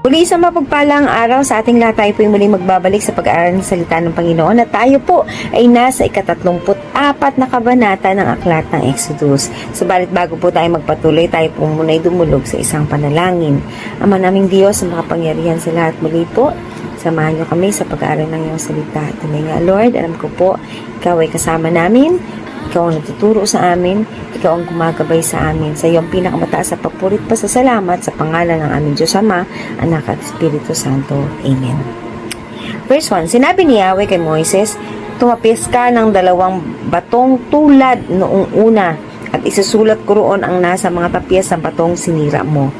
Muli isang mapagpalang araw sa ating lahat tayo po yung muling magbabalik sa pag-aaral ng salita ng Panginoon at tayo po ay nasa ikatatlumput apat na kabanata ng aklat ng Exodus. Subalit bago po tayo magpatuloy, tayo po muna ay dumulog sa isang panalangin. Ama naming Diyos, sa makapangyarihan sa lahat muli po, samahan niyo kami sa pag-aaral ng iyong salita. Tunay nga Lord, alam ko po, ikaw ay kasama namin, ikaw ang nagtuturo sa amin, ikaw ang gumagabay sa amin. Sa iyong pinakamataas sa papurit pa sa salamat sa pangalan ng aming Diyos Ama, Anak at Espiritu Santo. Amen. Verse 1, Sinabi ni Yahweh kay Moises, Tumapis ka ng dalawang batong tulad noong una at isusulat ko roon ang nasa mga tapyas ng batong sinira mo.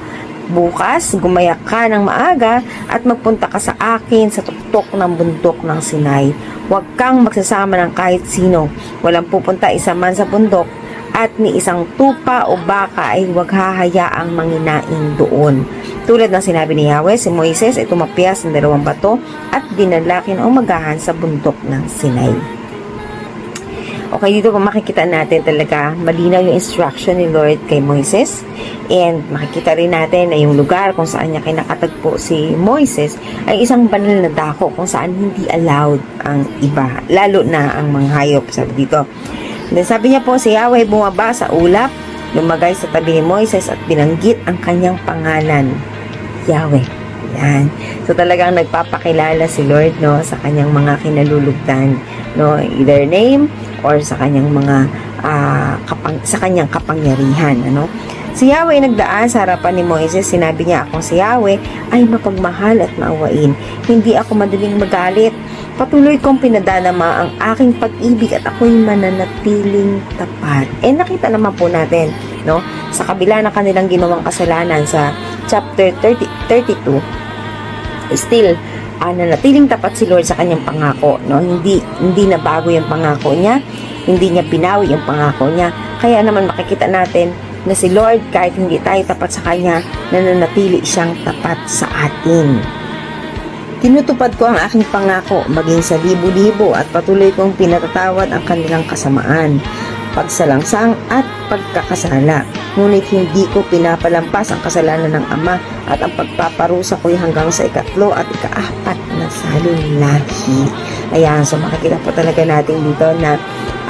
Bukas, gumayak ka ng maaga at magpunta ka sa akin sa tuktok ng bundok ng Sinai. Huwag kang magsasama ng kahit sino. Walang pupunta isa man sa bundok at ni isang tupa o baka ay huwag hahayaang manginaing doon. Tulad ng sinabi ni Yahweh, si Moises ay tumapiyas ng dalawang bato at dinalakin o magahan sa bundok ng Sinai. Okay, dito makikita natin talaga malinaw yung instruction ni Lord kay Moises. And makikita rin natin na yung lugar kung saan niya kinakatagpo si Moises ay isang banal na dako kung saan hindi allowed ang iba, lalo na ang mga hayop, sabi dito. Then sabi niya po, si Yahweh bumaba sa ulap, lumagay sa tabi ni Moises at binanggit ang kanyang pangalan, Yahweh. Yan. So talagang nagpapakilala si Lord no sa kanyang mga kinalulugdan, no, either name or sa kanyang mga ah, kapang, sa kanyang kapangyarihan, ano. Si Yahweh nagdaan sa harapan ni Moises, sinabi niya akong si Yahweh ay mapagmahal at maawain. Hindi ako madaling magalit. Patuloy kong pinadadama ang aking pag-ibig at ako'y mananatiling tapat. Eh nakita naman po natin, no, sa kabila ng kanilang ginawang kasalanan sa chapter 30, 32, still uh, nanatiling tapat si Lord sa kanyang pangako no? Hindi hindi na bago yung pangako niya hindi niya pinawi yung pangako niya. Kaya naman makikita natin na si Lord kahit hindi tayo tapat sa kanya nananatili siyang tapat sa atin. Tinutupad ko ang aking pangako maging sa libo-libo at patuloy kong pinatatawad ang kanilang kasamaan, pagsalangsang at pagkakasala. Ngunit hindi ko pinapalampas ang kasalanan ng Ama at ang pagpaparusa ko'y hanggang sa ikatlo at ikaapat na salin lahi. Ayan, so makikita po talaga natin dito na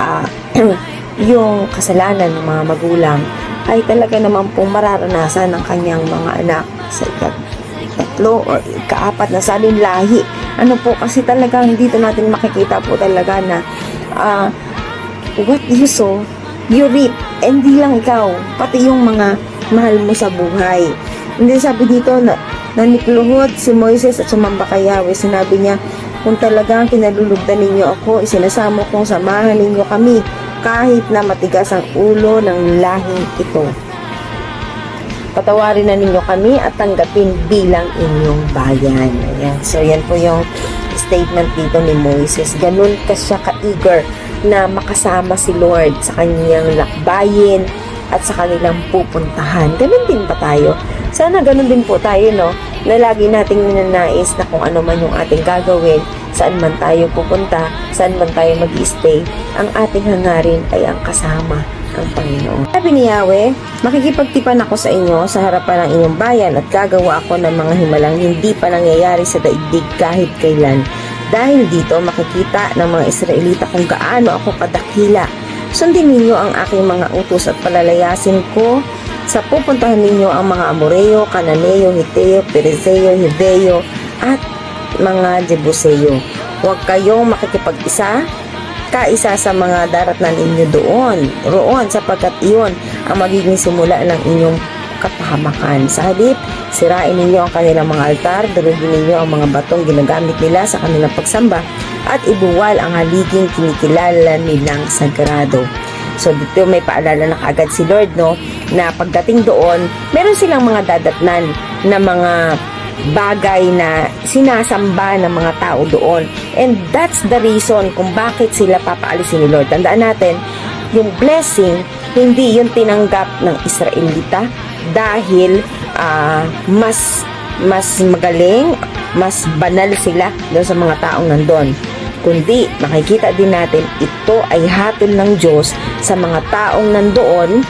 ah, yung kasalanan ng mga magulang ay talaga naman pong mararanasan ng kanyang mga anak sa ikat tatlo o kaapat na salin lahi. Ano po, kasi talagang dito natin makikita po talaga na ah, what you sow, you reap. And di lang ikaw, pati yung mga mahal mo sa buhay. Hindi sabi dito na nanikluhod si Moises at sumamba kay Yahweh. Sinabi niya, kung talagang kinalulugdan ninyo ako, isinasamo kong samahan ninyo kami kahit na matigas ang ulo ng lahing ito. Patawarin na ninyo kami at tanggapin bilang inyong bayan. Ayan. So, yan po yung statement dito ni Moises. Ganun ka siya ka-eager na makasama si Lord sa kanyang lakbayin at sa kanilang pupuntahan. Ganun din ba tayo? Sana ganun din po tayo, no? Na lagi nating ninanais na kung ano man yung ating gagawin, saan man tayo pupunta, saan man tayo mag stay ang ating hangarin ay ang kasama ang Panginoon. Sabi ni Yahweh, makikipagtipan ako sa inyo sa harapan ng inyong bayan at gagawa ako ng mga himalang hindi pa nangyayari sa daigdig kahit kailan. Dahil dito makikita ng mga Israelita kung gaano ako kadakila. Sundin ninyo ang aking mga utos at palalayasin ko sa pupuntahan ninyo ang mga Amoreo, Cananeo, Hiteo, Perizeo, Hiveo at mga Jebuseo. Huwag kayong makikipag-isa kaisa sa mga daratnan ninyo doon, roon sapagkat iyon ang magiging simula ng inyong kapahamakan. Sa halip, sirain ninyo ang kanilang mga altar, durugin ninyo ang mga batong ginagamit nila sa kanilang pagsamba, at ibuwal ang haliging kinikilala nilang sagrado. So dito may paalala na kagad si Lord no na pagdating doon, meron silang mga dadatnan na mga bagay na sinasamba ng mga tao doon. And that's the reason kung bakit sila papaalisin ni Lord. Tandaan natin, yung blessing, hindi yung tinanggap ng Israelita dahil ah, mas mas magaling, mas banal sila doon sa mga taong nandun. Kundi, makikita din natin, ito ay hatol ng Diyos sa mga taong nandoon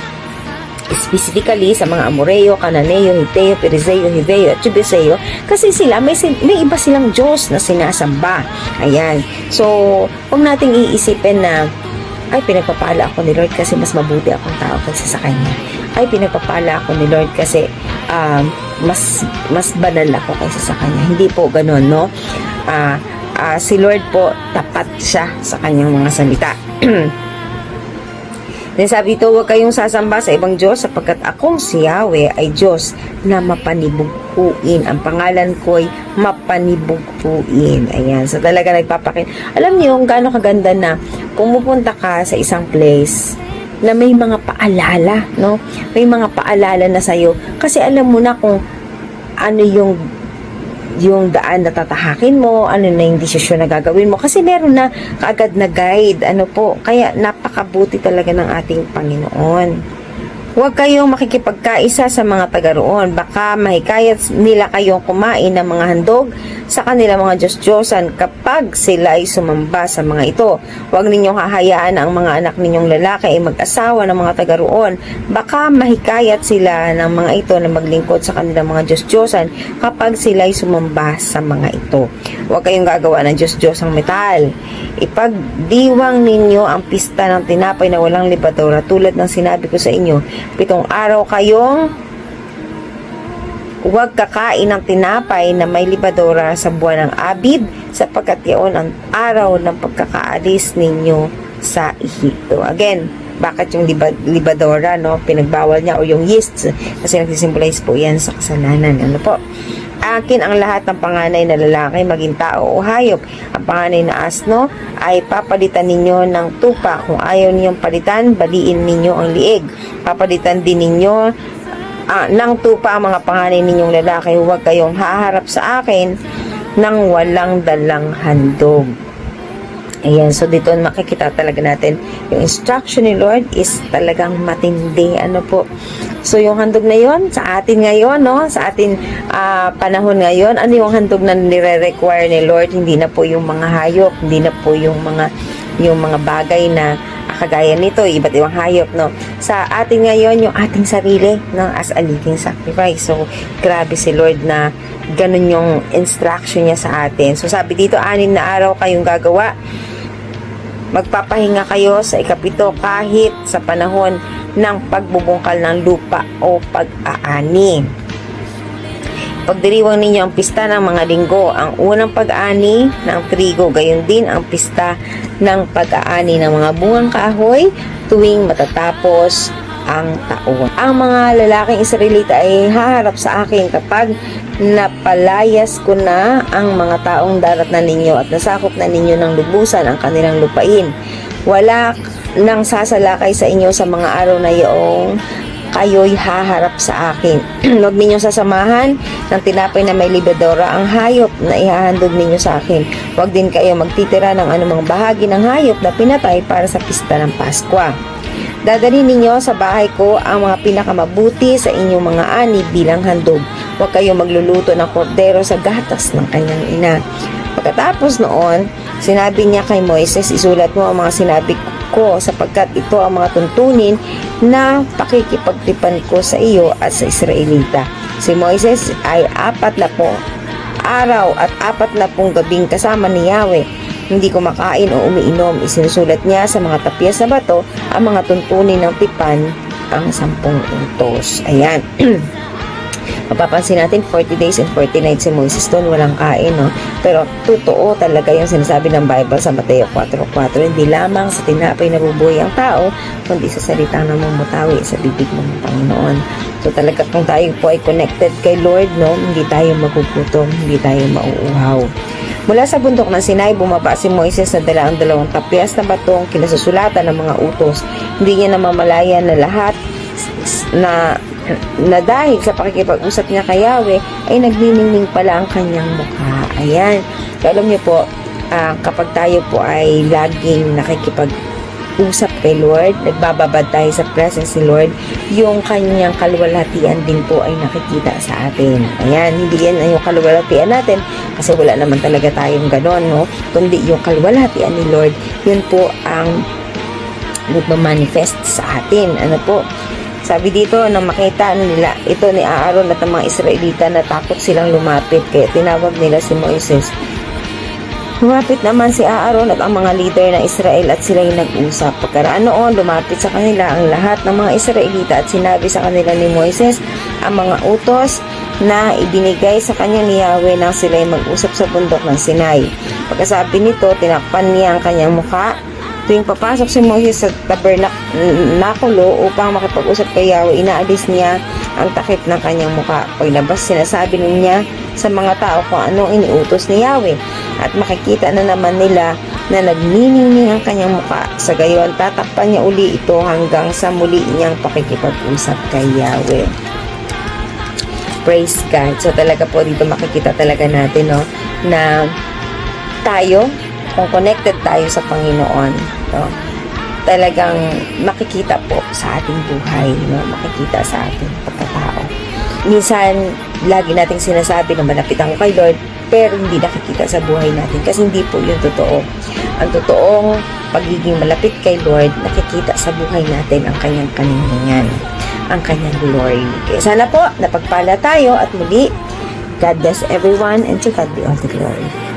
specifically sa mga Amoreo, Cananeo, Hiteo, Perizeo, Hiveo, at Jubeseo kasi sila may, may iba silang Diyos na sinasamba. Ayan. So, huwag nating iisipin na ay pinagpapala ako ni Lord kasi mas mabuti akong tao kaysa sa kanya. Ay pinagpapala ako ni Lord kasi um, mas mas banal ako kaysa sa kanya. Hindi po ganoon, no? Ah, ah, si Lord po tapat siya sa kanyang mga salita. Then sabi dito, huwag kayong sasamba sa ibang Diyos sapagkat akong si Yahweh ay Diyos na mapanibugpuin. Ang pangalan ko ay mapanibugpuin. Ayan. So talaga nagpapakin. Alam niyo yung gaano kaganda na pumupunta ka sa isang place na may mga paalala, no? May mga paalala na sa'yo. Kasi alam mo na kung ano yung yung daan na tatahakin mo, ano na yung desisyon na gagawin mo. Kasi meron na kaagad na guide, ano po. Kaya napakabuti talaga ng ating Panginoon. Huwag kayong makikipagkaisa sa mga taga roon. Baka mahikayat nila kayong kumain ng mga handog sa kanilang mga Diyos-Diyosan kapag sila ay sumamba sa mga ito. Huwag ninyong hahayaan ang mga anak ninyong lalaki ay mag-asawa ng mga taga roon. Baka mahikayat sila ng mga ito na maglingkod sa kanilang mga Diyos-Diyosan kapag sila ay sumamba sa mga ito. Huwag kayong gagawa ng Diyos-Diyosang metal. Ipagdiwang ninyo ang pista ng tinapay na walang libadora tulad ng sinabi ko sa inyo pitong araw kayong huwag kakain ng tinapay na may libadora sa buwan ng Abib sapagkat yaon ang araw ng pagkakaalis ninyo sa Ehipto. Again, bakit yung liba, libadora, no? Pinagbawal niya o yung yeast kasi nagsisimbolize po yan sa kasalanan. Ano po? Akin ang lahat ng panganay na lalaki, maging tao o hayop. Ang panganay na asno ay papalitan ninyo ng tupa. Kung ayaw ninyong palitan, baliin ninyo ang liig. Papalitan din ninyo ah, ng tupa ang mga panganay ninyong lalaki. Huwag kayong haharap sa akin nang walang dalang handog. Ayan, so dito makikita talaga natin yung instruction ni Lord is talagang matindi. Ano po? So yung handog na yon sa atin ngayon, no? Sa atin ah, panahon ngayon, ano yung handog na nire-require ni Lord? Hindi na po yung mga hayop, hindi na po yung mga yung mga bagay na kagaya nito, iba't ibang hayop, no? Sa atin ngayon, yung ating sarili, no? As a living sacrifice. So, grabe si Lord na ganun yung instruction niya sa atin. So, sabi dito, anim na araw kayong gagawa magpapahinga kayo sa ikapito kahit sa panahon ng pagbubungkal ng lupa o pag-aani. Pagdiriwang ninyo ang pista ng mga linggo, ang unang pag-ani ng trigo, gayon din ang pista ng pag-aani ng mga bungang kahoy tuwing matatapos ang taon. Ang mga lalaking Israelita ay haharap sa akin kapag napalayas ko na ang mga taong darat na ninyo at nasakop na ninyo ng lubusan ang kanilang lupain. Wala nang sasalakay sa inyo sa mga araw na iyong kayo'y haharap sa akin. Huwag ninyo sasamahan ng tinapay na may libadora ang hayop na ihahandog ninyo sa akin. Huwag din kayo magtitira ng anumang bahagi ng hayop na pinatay para sa pista ng Paskwa. Dadalhin ninyo sa bahay ko ang mga pinakamabuti sa inyong mga ani bilang handog. Huwag kayong magluluto ng kordero sa gatas ng kanyang ina. Pagkatapos noon, sinabi niya kay Moises, isulat mo ang mga sinabi ko sapagkat ito ang mga tuntunin na pakikipagtipan ko sa iyo at sa Israelita. Si Moises ay apat na po araw at apat na pong gabing kasama ni Yahweh hindi kumakain o umiinom. Isinusulat niya sa mga tapyas na bato ang mga tuntunin ng tipan ang sampung utos. Ayan. Mapapansin natin 40 days and 40 nights si Moses doon walang kain no? Pero totoo talaga yung sinasabi ng Bible sa Mateo 4.4 hindi lamang sa tinapay nabubuhay ang tao kundi sa salitang namumutawi sa bibig ng Panginoon. So talaga kung tayo po ay connected kay Lord no? Hindi tayo magugutom hindi tayo mauuhaw. Mula sa bundok ng Sinai, bumaba si Moises na dala ang dalawang tapyas na batong kinasusulatan ng mga utos. Hindi niya namamalayan na lahat na na dahil sa pakikipag-usap niya kay Yahweh ay nagniningning pala ang kanyang mukha. Ayan. So, alam niyo po, ah, kapag tayo po ay laging nakikipag usap kay Lord, nagbababad tayo sa presence ni Lord, yung kanyang kaluwalhatian din po ay nakikita sa atin. Ayan, hindi yan yung kaluwalhatian natin kasi wala naman talaga tayong ganon, no? Kundi yung kaluwalhatian ni Lord, yun po ang nagmamanifest sa atin. Ano po? Sabi dito, nang makita nila, ito ni Aaron at ang mga Israelita na takot silang lumapit. Kaya tinawag nila si Moises. Lumapit naman si Aaron at ang mga leader ng Israel at sila yung nag-usap. Pagkaraan noon, lumapit sa kanila ang lahat ng mga Israelita at sinabi sa kanila ni Moises ang mga utos na ibinigay sa kanya ni Yahweh nang sila ay mag-usap sa bundok ng Sinai. Pagkasabi nito, tinakpan niya ang kanyang mukha Tuwing papasok si Moses sa tabernakulo upang makipag-usap kay Yahweh, inaalis niya ang takip ng kanyang muka. Paglabas, sinasabi niya sa mga tao kung anong iniutos ni Yahweh. At makikita na naman nila na nagniningning ang kanyang muka. Sa gayon, tatakpan niya uli ito hanggang sa muli niyang pakikipag-usap kay Yahweh. Praise God. So talaga po dito makikita talaga natin no, na tayo, kung connected tayo sa Panginoon, no, talagang makikita po sa ating buhay, no, makikita sa ating pagkatao. Minsan, lagi nating sinasabi na malapit ako kay Lord, pero hindi nakikita sa buhay natin kasi hindi po yun totoo. Ang totoong pagiging malapit kay Lord, nakikita sa buhay natin ang kanyang kaningingan, ang kanyang glory. Kaya sana po, napagpala tayo at muli, God bless everyone and to God be all the glory.